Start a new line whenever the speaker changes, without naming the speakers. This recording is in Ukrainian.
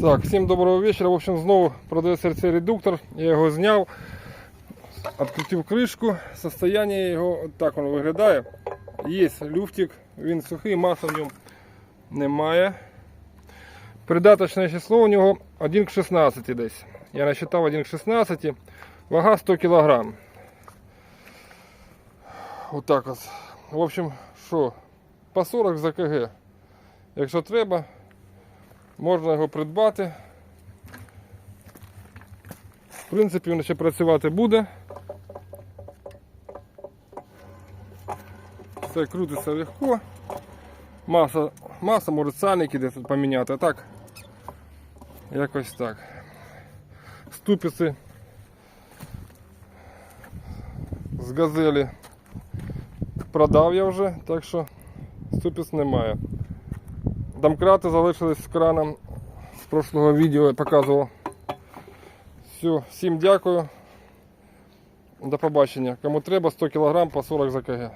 Так, всім доброго вечора. В общем, знову продається цей редуктор. Я його зняв, відкрутив кришку. Состояння його так воно виглядає. Є люфтик, він сухий, масла в ньому немає. Придаточне число у нього 1 к 16 десь. Я насчитав 1 к 16, вага 100 кг. Отак от. В общем, що, по 40 за КГ. Якщо треба, можна його придбати. В принципі, він ще працювати буде. Все крутиться легко. Маса, маса може сальники десь поміняти, а так. Якось так. Ступиці з газелі продав я вже, так що ступиць немає. Домкрати залишились з краном з прошлого відео я показував. Все, всім дякую. До побачення. Кому треба 100 кг по 40 за КГ.